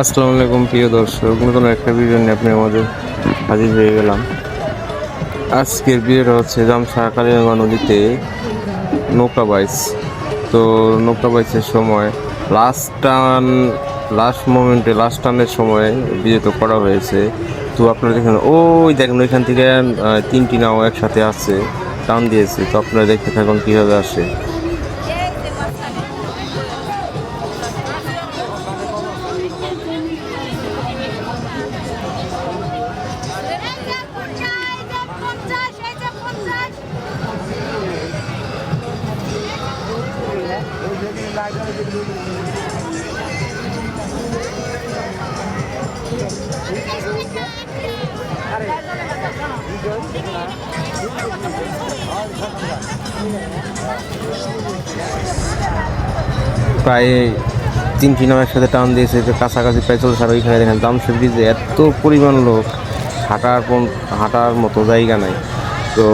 আসসালামু আলাইকুম, প্রিয় দর্শক। নতুন একটা ভিডিও নিয়ে আপনি আমাদের হাজির হয়ে গেলাম। আজকের ভিডিওটা হচ্ছে জামসা কালিগঙ্গা নদীতে নৌকা বাইস তো নৌকা বাইসের সময় লাস্ট টান লাস্ট মোমেন্টে লাস্ট টানের সময় ভিডিও তো করা হয়েছে। তো আপনারা দেখেন, ওই দেখেন ওইখান থেকে তিনটি নাও একসাথে আসছে টান দিয়েছে। তো আপনারা দেখতে থাকুন কীভাবে আসে। প্রায় তিনটি নাম একসাথে টান দিয়েছে, যে কাছাকাছি প্রায় চলছে আর ওইখানে দেখেন জামশেদ ব্রিজে এত পরিমাণ লোক, হাঁটার হাঁটার মতো জায়গা নাই। তো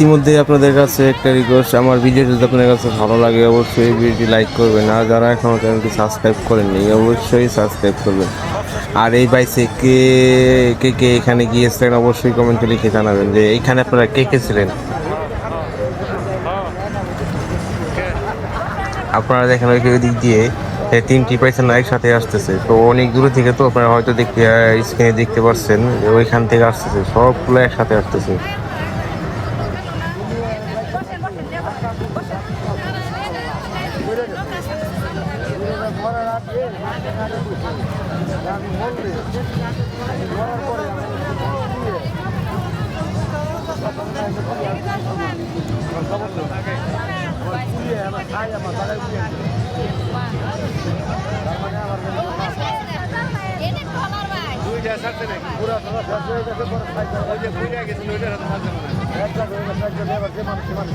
ইতিমধ্যে আপনাদের কাছে একটা রিকোয়েস্ট আমার ভিডিও যদি আপনাদের কাছে ভালো লাগে অবশ্যই এই ভিডিওটি লাইক করবেন। আর যারা এখনও চ্যানেলটি সাবস্ক্রাইব করেননি, অবশ্যই সাবস্ক্রাইব করবেন। আর এই বাইসে কে কে কে এখানে গিয়েছিলেন অবশ্যই কমেন্টে লিখে জানাবেন যে এইখানে আপনারা কে কে ছিলেন? আপনারা দেখেন ওই দিক দিয়ে তিনটি পাইছেন একসাথে আসতেছে। তো অনেক দূরে থেকে তো আপনারা হয়তো দেখতে স্ক্রিনে দেখতে পাচ্ছেন ওইখান থেকে আসতেছে, সবগুলো একসাথে আসতেছে। আমি বললে বলার পরে আমার খাই আমার তারাই দুইটা সাথে নাকি পুরা সারা সাথে গেছে পরে খাইতে ওই যে দুইটা গেছে ওইটার হাতে সাথে মানে একটা দুইটা সাথে দেবার যে মানুষ মানুষ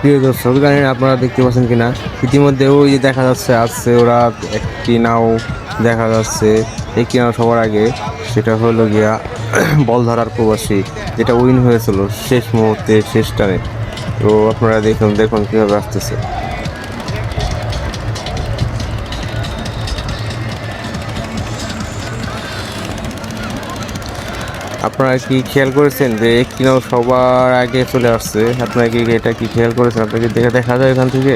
প্রিয় দর্শক, জানেন আপনারা দেখতে পাচ্ছেন কি না ইতিমধ্যে ওই যে দেখা যাচ্ছে আসছে ওরা একটি নাও দেখা যাচ্ছে। একটি নাও সবার আগে, সেটা হলো গিয়া বল ধরার প্রবাসী, যেটা উইন হয়েছিল শেষ মুহূর্তে, শেষ টানে। তো আপনারা দেখুন দেখুন কীভাবে আসতেছে। আপনারা কি খেয়াল করেছেন যে একটি নাও সবার আগে চলে আসছে? আপনারা কি এটা কি খেয়াল করেছেন? আপনাকে দেখে দেখা যায় এখান থেকে?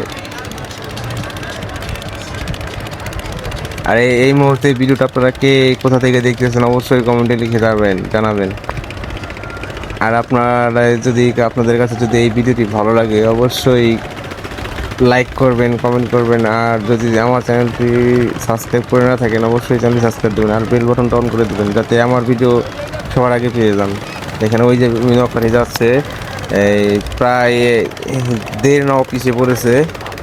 আর, এই মুহূর্তে ভিডিওটা আপনারা কে, কোথা থেকে দেখতেছেন? অবশ্যই কমেন্টে লিখে যাবেন জানাবেন। আর আপনারা যদি আপনাদের কাছে যদি এই ভিডিওটি ভালো লাগে, অবশ্যই লাইক করবেন, কমেন্ট করবেন। আর যদি আমার চ্যানেলটি সাবস্ক্রাইব করে না থাকেন, অবশ্যই চ্যানেলটি সাবস্ক্রাইব দেবেন আর বেল বাটনটা অন করে দেবেন, যাতে আমার ভিডিও সবার আগে পেয়ে যান। এখানে ওই যে নৌকাটি যাচ্ছে এই প্রায় দেড় নাও পিছিয়ে পড়েছে,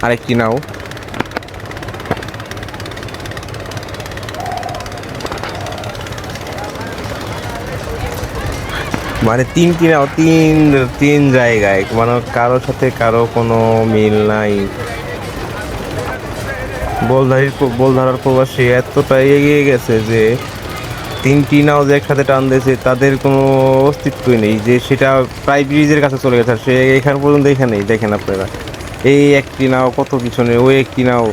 আরেকটি নাও। মানে তিনটি নাও, তিন তিন জায়গায় মানে কারোর সাথে কারও কোনো মিল নাই। বলধারির বলধারার প্রবাসী এতটাই এগিয়ে গেছে যে তিনটি নাও যে একসাথে টান দিয়েছে, তাদের কোনো অস্তিত্বই নেই। যে সেটা প্রায় ব্রিজের কাছে চলে গেছে, আর সে এখান পর্যন্ত এখানেই, দেখেন আপনারা। এই একটি নাও, কত পিছনে, ওই একটি নাও।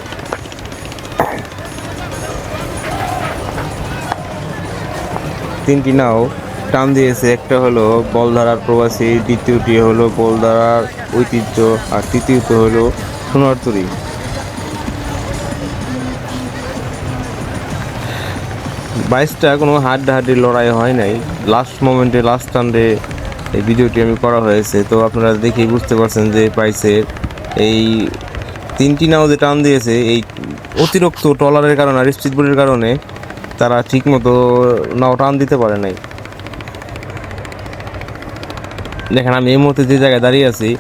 তিনটি নাও টান দিয়েছে, একটা হলো বলধারার প্রবাসী, দ্বিতীয়টি হলো বলধারার ঐতিহ্য, আর তৃতীয়ত হলো সোনারতরী। বাইশটা কোনো হাড্ডাহাড্ডি লড়াই হয় নাই। লাস্ট মোমেন্টে লাস্ট টান্ডে এই ভিডিওটি আমি করা হয়েছে। তো আপনারা দেখেই বুঝতে পারছেন যে পাইসের এই তিনটি নাও যে টান দিয়েছে, এই অতিরিক্ত ট্রলারের কারণে আর স্পিড বোর্ডের কারণে তারা ঠিকমতো নাও টান দিতে পারে নাই। দেখেন, আমি এই মুহূর্তে যে জায়গায় দাঁড়িয়ে আছি,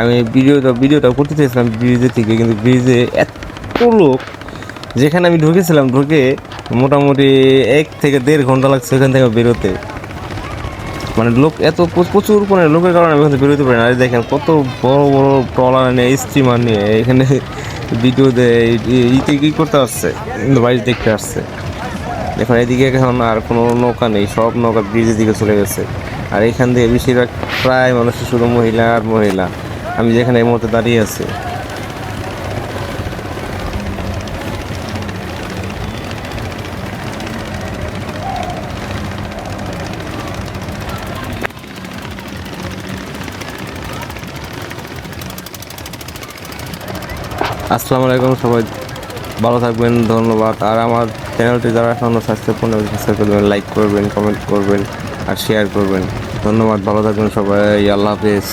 আমি ভিডিওটা ভিডিওটা করতে চেয়েছিলাম ব্রিজে থেকে কিন্তু ব্রিজে এত লোক যেখানে আমি ঢুকেছিলাম, ঢুকে মোটামুটি এক থেকে দেড় ঘণ্টা লাগছে ওখান থেকে বেরোতে। মানে লোক এত প্রচুর পরিমাণে, লোকের কারণে আমি বেরোতে পারি না। আর দেখেন কত বড় বড় ট্রলার নিয়ে স্টিমার নিয়ে এখানে ভিডিও দেয় ইতে কি করতে আসছে? বাইরে দেখতে আসছে। দেখুন এদিকে এখন আর কোনো নৌকা নেই, সব নৌকা ব্রিজের দিকে চলে গেছে। আর এখান থেকে বেশিরভাগ প্রায় মানুষের শুধু মহিলা আর মহিলা। আমি যেখানে এই মুহূর্তে দাঁড়িয়ে আছি। আসসালামু আলাইকুম, সবাই ভালো থাকবেন, ধন্যবাদ। আর আমার চ্যানেলটি যারা এখনও স্বাস্থ্যপূর্ণ সাবস্ক্রাইব করবেন লাইক করবেন কমেন্ট করবেন, আর শেয়ার করবেন। ধন্যবাদ, ভালো থাকবেন সবাই, আল্লাহ হাফেজ।